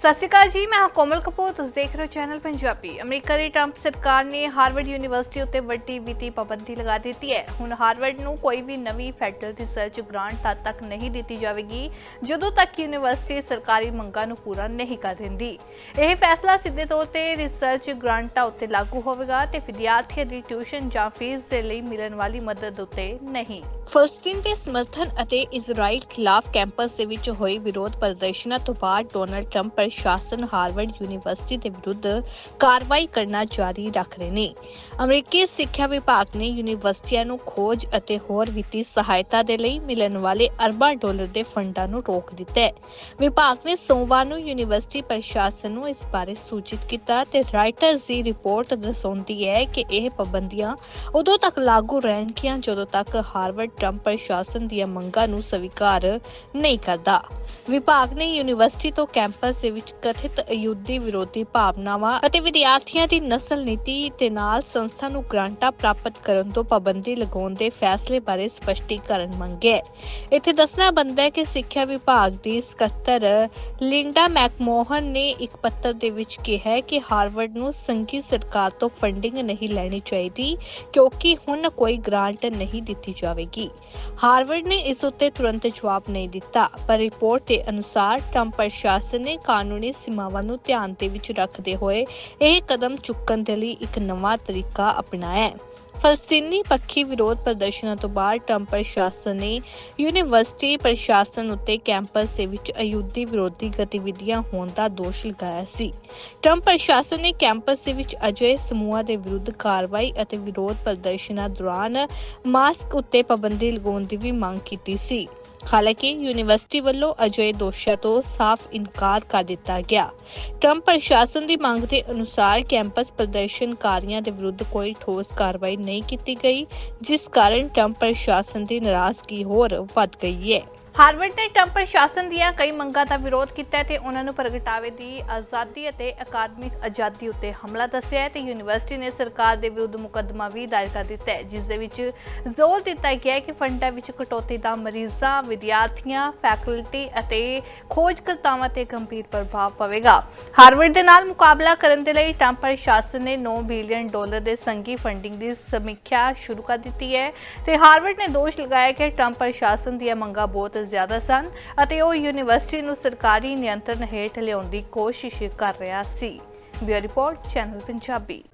ਸਤਿ ਸ਼੍ਰੀ ਅਕਾਲ ਜੀ, ਮੈਂ ਹਾਂ ਕੋਮਲ ਕਪੂਰ, ਤੁਸੀਂ ਦੇਖ ਰਹੇ ਹੋ ਚੈਨਲ ਪੰਜਾਬੀ। ਅਮਰੀਕਾ ਦੀ ਟਰੰਪ ਸਰਕਾਰ ਨੇ ਹਾਰਵਰਡ ਯੂਨੀਵਰਸਿਟੀ ਉੱਤੇ ਵੱਡੀ ਵਿੱਤੀ ਪਾਬੰਦੀ ਲਗਾ ਦਿੱਤੀ ਹੈ। ਹੁਣ ਹਾਰਵਰਡ ਨੂੰ ਕੋਈ ਵੀ ਨਵੀਂ ਫੈਡਰਲ ਰਿਸਰਚ ਗ੍ਰਾਂਟ ਤਦ ਤੱਕ ਨਹੀਂ ਦਿੱਤੀ ਜਾਵੇਗੀ, ਜਦੋਂ ਤੱਕ ਯੂਨੀਵਰਸਿਟੀ ਸਰਕਾਰੀ ਮੰਗਾਂ ਨੂੰ ਪੂਰਾ ਨਹੀਂ ਕਰ ਦਿੰਦੀ। ਇਹ ਫੈਸਲਾ ਸਿੱਧੇ ਤੌਰ ਤੇ ਰਿਸਰਚ ਗ੍ਰਾਂਟਾਂ ਉੱਤੇ ਲਾਗੂ ਹੋਵੇਗਾ ਤੇ ਵਿਦਿਆਰਥੀਆਂ ਦੀ ਟਿਊਸ਼ਨ ਜਾਂ ਫੀਸ ਦੇ ਲਈ ਮਿਲਣ ਵਾਲੀ ਮਦਦ ਉੱਤੇ ਨਹੀਂ। ਫਲਸਤੀਨ ਦੇ ਸਮਰਥਨ ਅਤੇ ਇਜ਼ਰਾਈਲ ਖਿਲਾਫ ਕੈਂਪਸ ਦੇ ਵਿੱਚ ਹੋਏ ਵਿਰੋਧ ਪ੍ਰਦਰਸ਼ਨਾਂ ਤੋਂ ਬਾਅਦ ਡੋਨਲਡ ਟਰੰਪ ਪ੍ਰਸ਼ਾਸਨ ਹਾਰਵਰਡ ਯੂਨੀਵਰਸਿਟੀ ਦੇ ਵਿਰੁੱਧ ਕਾਰਵਾਈ ਕਰਨਾ ਜਾਰੀ ਰੱਖ ਰਹੇ ਨੇ। ਅਮਰੀਕੀ ਸਿੱਖਿਆ ਵਿਭਾਗ ਨੇ ਯੂਨੀਵਰਸਿਟੀਆਂ ਨੂੰ ਖੋਜ ਅਤੇ ਹੋਰ ਵਿੱਤੀ ਸਹਾਇਤਾ ਦੇ ਲਈ ਮਿਲਣ ਵਾਲੇ ਅਰਬਾਂ ਡਾਲਰ ਦੇ ਫੰਡਾਂ ਨੂੰ ਰੋਕ ਦਿੱਤਾ ਹੈ। ਵਿਭਾਗ ਨੇ ਸੋਮਵਾਰ ਨੂੰ ਯੂਨੀਵਰਸਿਟੀ ਪ੍ਰਸ਼ਾਸਨ ਨੂੰ ਇਸ ਬਾਰੇ ਸੂਚਿਤ ਕੀਤਾ ਤੇ ਰਾਈਟਰਸ ਦੀ ਰਿਪੋਰਟ ਦਰਸਾਉਂਦੀ ਹੈ ਕਿ ਇਹ ਪਾਬੰਦੀਆਂ ਉਦੋਂ ਤੱਕ ਲਾਗੂ ਰਹਿਣਗੀਆਂ ਜਦੋਂ ਤੱਕ ਹਾਰਵਰਡ ਟਰੰਪ ਪ੍ਰਸ਼ਾਸਨ ਦੀਆਂ ਮੰਗਾਂ ਨੂੰ ਸਵੀਕਾਰ ਨਹੀਂ ਕਰਦਾ। ਵਿਭਾਗ ਨੇ ਯੂਨੀਵਰਸਿਟੀ ਤੋਂ ਕੈਂਪਸ ਦੇ ਵਿੱਚ ਕਥਿਤ ਅਯੁੱਧੀ ਵਿਰੋਧੀ ਭਾਵਨਾਵਾਂ ਅਤੇ ਵਿਦਿਆਰਥੀਆਂ ਦੀ ਨਸਲ ਨੀਤੀ ਦੇ ਨਾਲ ਸੰਸਥਾ ਨੂੰ ਗ੍ਰਾਂਟਾਂ ਪ੍ਰਾਪਤ ਕਰਨ ਤੋਂ ਪਾਬੰਦੀ ਲਗਾਉਣ ਦੇ ਫੈਸਲੇ ਬਾਰੇ ਸਪਸ਼ਟੀਕਰਨ ਮੰਗਿਆ ਇੱਥੇ ਦੱਸਣਾ ਬਣਦਾ ਹੈ ਕਿ ਸਿੱਖਿਆ ਵਿਭਾਗ ਦੀ ਸਕੱਤਰ ਲਿੰਡਾ ਮੈਕਮੋਹਨ ਨੇ ਇੱਕ ਪੱਤਰ ਦੇ ਵਿੱਚ ਕਿਹਾ ਹੈ ਕਿ ਹਾਰਵਰਡ ਨੂੰ ਸੰਘੀ ਸਰਕਾਰ ਤੋਂ ਫੰਡਿੰਗ ਨਹੀਂ ਲੈਣੀ ਚਾਹੀਦੀ ਕਿਉਂਕਿ ਹੁਣ ਕੋਈ ਗ੍ਰਾਂਟ ਨਹੀਂ ਦਿੱਤੀ ਜਾਵੇਗੀ। ਹਾਰਵਰਡ ਨੇ ਇਸ ਉੱਤੇ ਤੁਰੰਤ ਜਵਾਬ ਨਹੀਂ ਦਿੱਤਾ, ਪਰ ਰਿਪੋਰਟ ਦੇ ਅਨੁਸਾਰ ਟਰੰਪ ਪ੍ਰਸ਼ਾਸਨ ਨੇ ਕਾਨੂੰਨ ਸੀਮਾਵਾਂ ਨੂੰ ਧਿਆਨ ਦੇ ਵਿੱਚ ਰੱਖਦੇ ਹੋਏ ਇਹ ਕਦਮ ਚੁੱਕਣ ਦੇ ਲਈ ਇੱਕ ਨਵਾਂ ਤਰੀਕਾ ਅਪਣਾਇਆ ਹੈ। ਫਲਸਤੀਨੀ ਪੱਖੀ ਵਿਰੋਧ ਪ੍ਰਦਰਸ਼ਨਾਂ ਤੋਂ ਬਾਅਦ ਟਰੰਪ ਪ੍ਰਸ਼ਾਸਨ ਨੇ ਯੂਨੀਵਰਸਿਟੀ ਪ੍ਰਸ਼ਾਸਨ ਉੱਤੇ ਕੈਂਪਸ ਦੇ ਵਿੱਚ ਅਯੁੱਧੀ ਵਿਰੋਧੀ ਗਤੀਵਿਧੀਆਂ ਹੋਣ ਦਾ ਦੋਸ਼ ਲਗਾਇਆ ਸੀ। ਟਰੰਪ ਪ੍ਰਸ਼ਾਸਨ ਨੇ ਕੈਂਪਸ ਦੇ ਵਿੱਚ ਅਜਿਹੇ ਸਮੂਹਾਂ ਦੇ ਵਿਰੁੱਧ ਕਾਰਵਾਈ ਅਤੇ ਵਿਰੋਧ ਪ੍ਰਦਰਸ਼ਨਾਂ ਦੌਰਾਨ ਮਾਸਕ ਉੱਤੇ ਪਾਬੰਦੀ ਲਗਾਉਣ ਦੀ ਵੀ ਮੰਗ ਕੀਤੀ ਸੀ। ਹਾਲਾਂਕਿ ਯੂਨੀਵਰਸਿਟੀ ਵੱਲੋਂ ਅਜਿਹੇ ਦੋਸ਼ਾਂ ਤੋਂ ਸਾਫ਼ ਇਨਕਾਰ ਕਰ ਦਿੱਤਾ ਗਿਆ। ਟਰੰਪ ਪ੍ਰਸ਼ਾਸਨ ਦੀ ਮੰਗ ਦੇ ਅਨੁਸਾਰ ਕੈਂਪਸ ਪ੍ਰਦਰਸ਼ਨਕਾਰੀਆਂ ਦੇ ਵਿਰੁੱਧ ਕੋਈ ਠੋਸ ਕਾਰਵਾਈ ਨਹੀਂ ਕੀਤੀ ਗਈ, ਜਿਸ ਕਾਰਨ ਟਰੰਪ ਪ੍ਰਸ਼ਾਸਨ ਦੀ ਨਾਰਾਜ਼ਗੀ ਹੋਰ ਵੱਧ ਗਈ ਹੈ। ਹਾਰਵਰਡ ਨੇ ਟਰੰਪ ਪ੍ਰਸ਼ਾਸਨ ਦੀਆਂ ਕਈ ਮੰਗਾਂ ਦਾ ਵਿਰੋਧ ਕੀਤਾ ਹੈ ਤੇ ਉਹਨਾਂ ਨੂੰ ਪ੍ਰਗਟਾਵੇ ਦੀ ਆਜ਼ਾਦੀ ਅਤੇ ਅਕਾਦਮਿਕ ਆਜ਼ਾਦੀ ਉੱਤੇ ਹਮਲਾ ਦੱਸਿਆ ਹੈ ਤੇ ਯੂਨੀਵਰਸਿਟੀ ਨੇ ਸਰਕਾਰ ਦੇ ਵਿਰੁੱਧ ਮੁਕੱਦਮਾ ਵੀ ਦਾਇਰ ਕਰ ਦਿੱਤਾ ਹੈ, ਜਿਸ ਦੇ ਵਿੱਚ ਜ਼ੋਰ ਦਿੱਤਾ ਗਿਆ ਹੈ ਕਿ ਫੰਡਾਂ ਵਿੱਚ ਕਟੌਤੀ ਦਾ ਮਰੀਜ਼ਾਂ, ਵਿਦਿਆਰਥੀਆਂ ਫੈਕਲਟੀ ਅਤੇ ਖੋਜਕਰਤਾਵਾਂ ਤੇ ਗੰਭੀਰ ਪ੍ਰਭਾਵ ਪਵੇਗਾ। ਹਾਰਵਰਡ ਦੇ ਨਾਲ ਮੁਕਾਬਲਾ ਕਰਨ ਦੇ ਲਈ ਟਰੰਪ ਪ੍ਰਸ਼ਾਸਨ ਨੇ 9 ਬਿਲੀਅਨ ਡਾਲਰ ਦੇ ਸੰਘੀ ਫੰਡਿੰਗ ਦੀ ਸਮੀਖਿਆ ਸ਼ੁਰੂ ਕਰ ਦਿੱਤੀ ਹੈ ਤੇ ਹਾਰਵਰਡ ਨੇ ਦੋਸ਼ ਲਗਾਇਆ ਕਿ ਟਰੰਪ ਪ੍ਰਸ਼ਾਸਨ ਦੀਆਂ ਮੰਗਾਂ ਬਹੁਤ ਜ਼ਿਆਦਾ ਸਨ ਅਤੇ ਉਹ ਯੂਨੀਵਰਸਿਟੀ ਨੂੰ ਸਰਕਾਰੀ ਨਿਯੰਤਰਣ ਹੇਠ ਲਿਆਉਣ ਦੀ ਕੋਸ਼ਿਸ਼ ਕਰ ਰਿਹਾ ਸੀ। Bureau report, channel Punjabi.